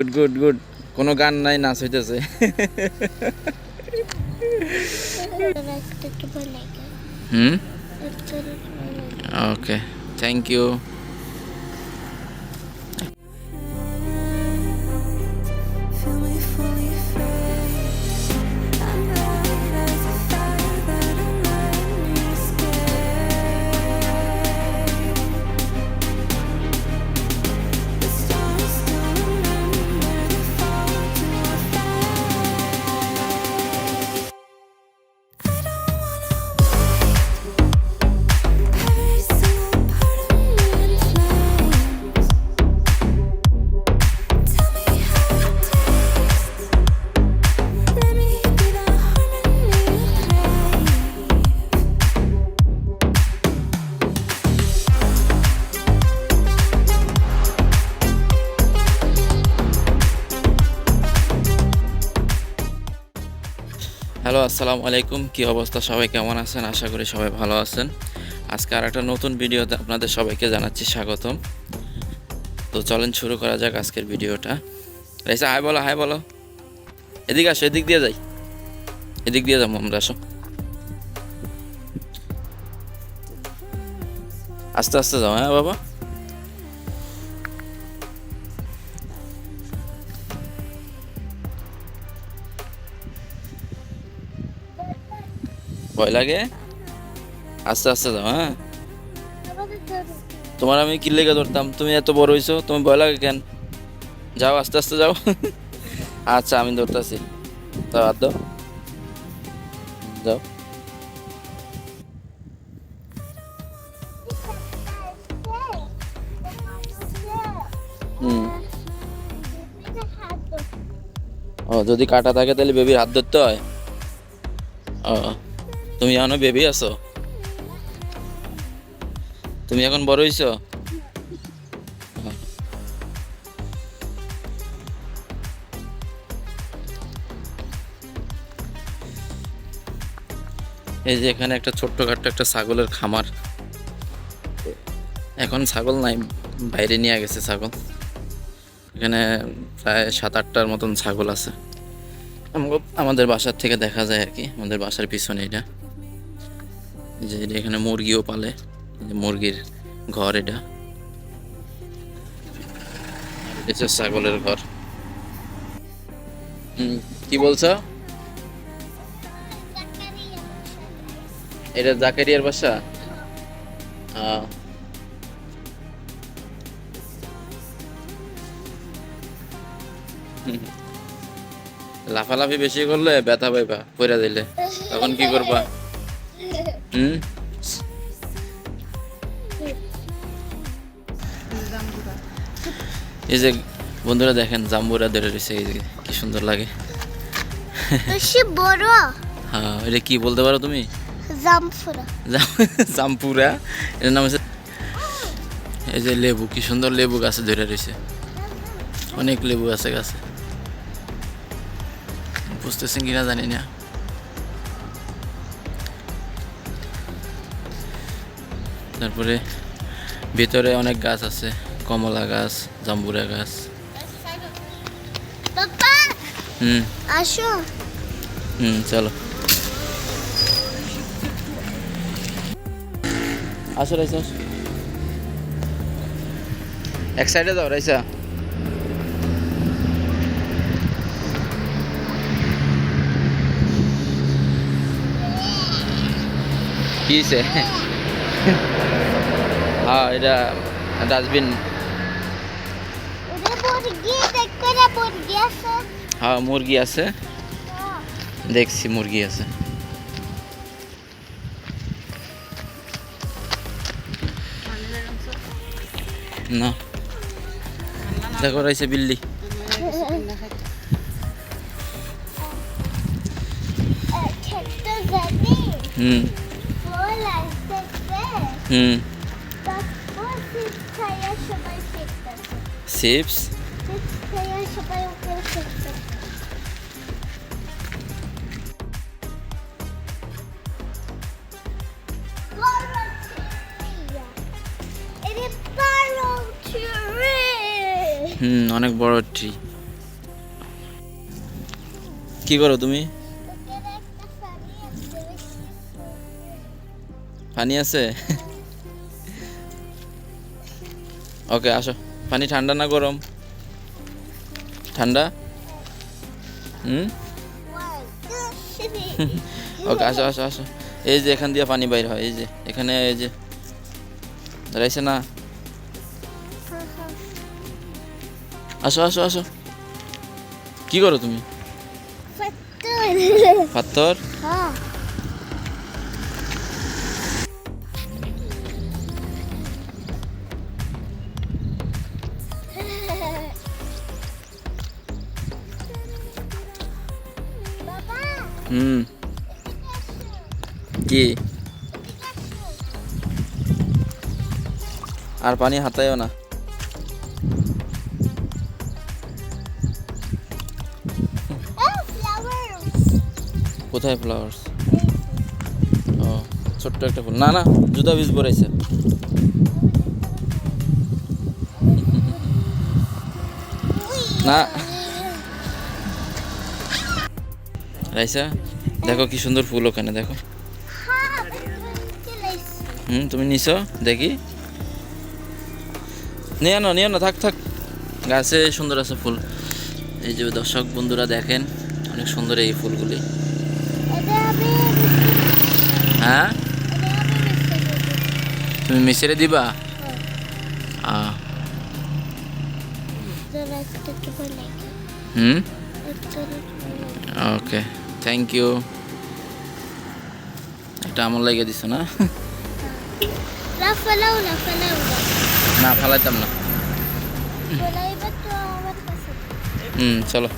Good good good কোনো গান নাই নাচ হইতেছে। হুম? ওকে থ্যাংক ইউ হ্যালো, আসসালামু আলাইকুম। কি অবস্থা? সবাই কেমন আছেন? আশা করি সবাই ভালো আছেন। আজকে আর একটা নতুন ভিডিওতে আপনাদের সবাইকে জানাচ্ছি স্বাগতম। তো চলেন শুরু করা যাক আজকের ভিডিওটা। রাইসা, হাই বলো হাই বলো। এদিকে আসো, এদিক দিয়ে যাই। এদিক দিয়ে যাব আমরা, আসো। আস্তে আস্তে যাও হ্যাঁ বাবা। ভয় লাগে? আস্তে আস্তে যাও হ্যাঁ? তোমার আমি কি লেগে ধরতাম? তুমি এত বড় হইছো তুমি ভয় লাগে কেন? যাও, আস্তে আস্তে যাও। আচ্ছা আমি ধরতেছি। তো হাত দাও যাও। ও, যদি কাটা থাকে তাহলে বেবির হাত ধরতে হয়? ও। তুমি এখনও বেবি আছো? তুমি এখন বড় হইছো? এই যে এখানে একটা ছোট্ট ছোট্টখাট্ট একটা ছাগলের খামার। এখন ছাগল নাই, বাইরে নিয়ে গেছে ছাগল। এখানে প্রায় সাত আটটার মতন ছাগল আছে। আমাদের বাসার থেকে দেখা যায় আর কি, আমাদের বাসার পিছনে এটা যে এটা এখানে মুরগিও পালে মুরগির ঘর এটা। ছাগলের ঘর। কি বলছো? এটা জাকারিয়ার বাসা। লাফালাফি বেশি করলে ব্যথা পাইবা, পইরা দিলে। তখন কি করবা? হুম। এই যে বন্ধুরা দেখেন জাম্বুরা ধরে রয়েছে এই যে কি সুন্দর লাগে। বড়। হ্যাঁ এটা কি বলতে পারো তুমি? জাম্পুরা? এটার নাম হচ্ছে এই যে লেবু কি সুন্দর লেবু গাছে ধরে রয়েছে। অনেক লেবু আছে গাছে। বুঝতেছেন কিনা জানি না। তারপরে ভিতরে অনেক গাছ আছে কমলা গাছ জাম্বুরা গাছ। হুম। আসো। হুম চলো। আসো রাইসা। এক সাইডে যাও রাইসা। কি? হ্যাঁ এটা ডাস্টবিন। ওরে মুরগি আছে। হ্যাঁ মুরগি আছে। দেখছি মুরগি আছে। না। দেখো রাইছে বিল্লি। হুম ফল আসতেছে হুম তারপর চিপস খাইয়া সবাই শিখতেছে চিপস চিপস খাইয়া সবাই উপরে শিখতেছে হুম অনেক বড় ট্রি কি করো তুমি? পানি আছে? ওকে আসো। পানি ঠান্ডা না গরম? ঠান্ডা? হুম. ওকে আসো আসো আসো। এই যে এখান দিয়ে পানি বাইর হয় এই যে। এখানে এই যে। দাঁড়াইছে না? আসো আসো আসো। কি করো তুমি. পাথর। হুম। কি? আর পানি হাতায়ও না। কোথায় ফ্লাওয়ার্স ও, ছোট্ট একটা ফুল। না না, জুতা বীজ পড়াইছে না। রাইসা দেখো কি সুন্দর ফুল ওখানে দেখো. হুম তুমি নিছো? দেখি। নিয়ে আনো নিয়ে আনো থাক থাক। গাছে সুন্দর আছে ফুল। এই যে দর্শক বন্ধুরা দেখেন অনেক সুন্দর এই ফুলগুলি। হ্যাঁ? তুমি মিশরে দিবা. হুম? ওকে। থ্যাংক ইউ একটা আমল লাগিয়ে দিছো না. না ফালাইতাম না. হুম চলো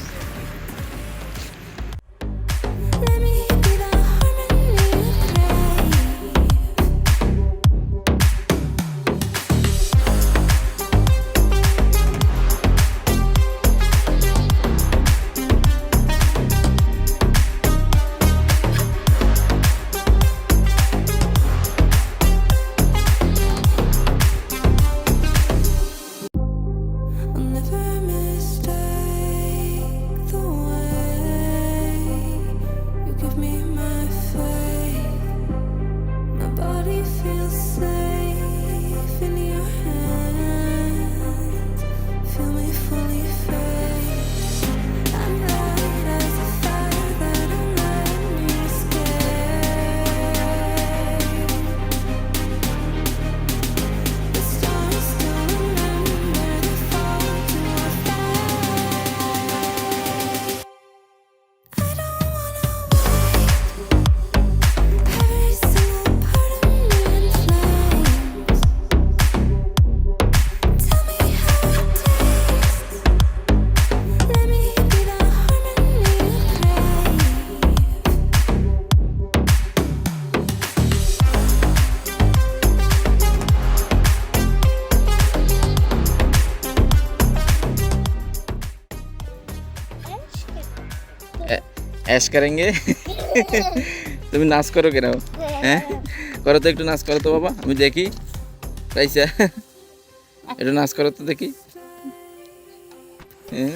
অ্যাশ করেঙ্গে? তুমি নাচ করো কেন? হ্যাঁ? করো তো একটু নাচ করো তো বাবা, আমি দেখি। রাইসা একটু নাচ করো তো দেখি। হ্যাঁ?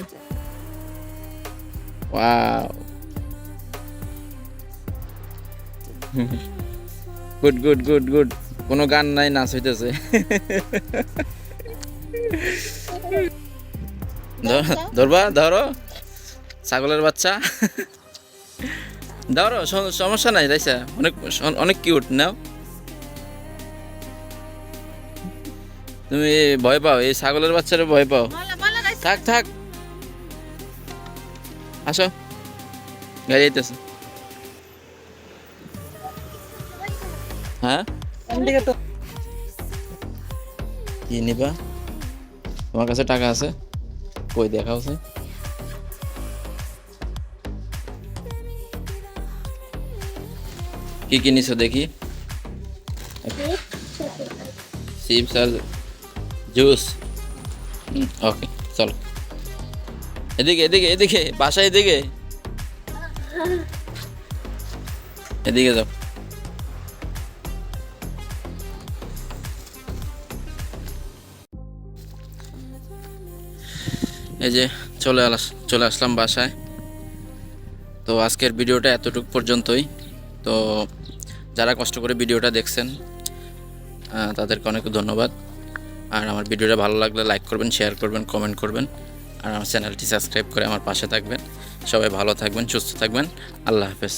Good good good good. কোনো গান নাই, নাচ হইতেছে। ধর- ধরবা, ধরো। ছাগলের বাচ্চা। ধরো সমস্যা নাই রাইসা। অনেক অনেক কিউট নাও। তুমি ভয় পাও এই ছাগলের বাচ্চারে ভয় পাও। থাক থাক। আসো। গাড়ি আইতেছে। হ্যাঁ? কি নিবা? তোমার কাছে টাকা আছে? কই দেখা কি কি নিছো দেখি? চিপস আর জুস। ওকে চলো। এদিকে এদিকে এদিকে বাসা এদিকে। এদিকে যাও। এই যে চলে আস চলে আসলাম বাসায়। তো আজকের ভিডিওটা এতটুকু পর্যন্তই। তো যারা কষ্ট করে ভিডিওটা দেখছেন তাদেরকে অনেক ধন্যবাদ। আর আমার ভিডিওটা ভালো লাগলে লাইক করবেন শেয়ার করবেন কমেন্ট করবেন। আর আমার চ্যানেলটি সাবস্ক্রাইব করে আমার পাশে থাকবেন। সবাই ভালো থাকবেন, সুস্থ থাকবেন। আল্লাহ হাফেজ।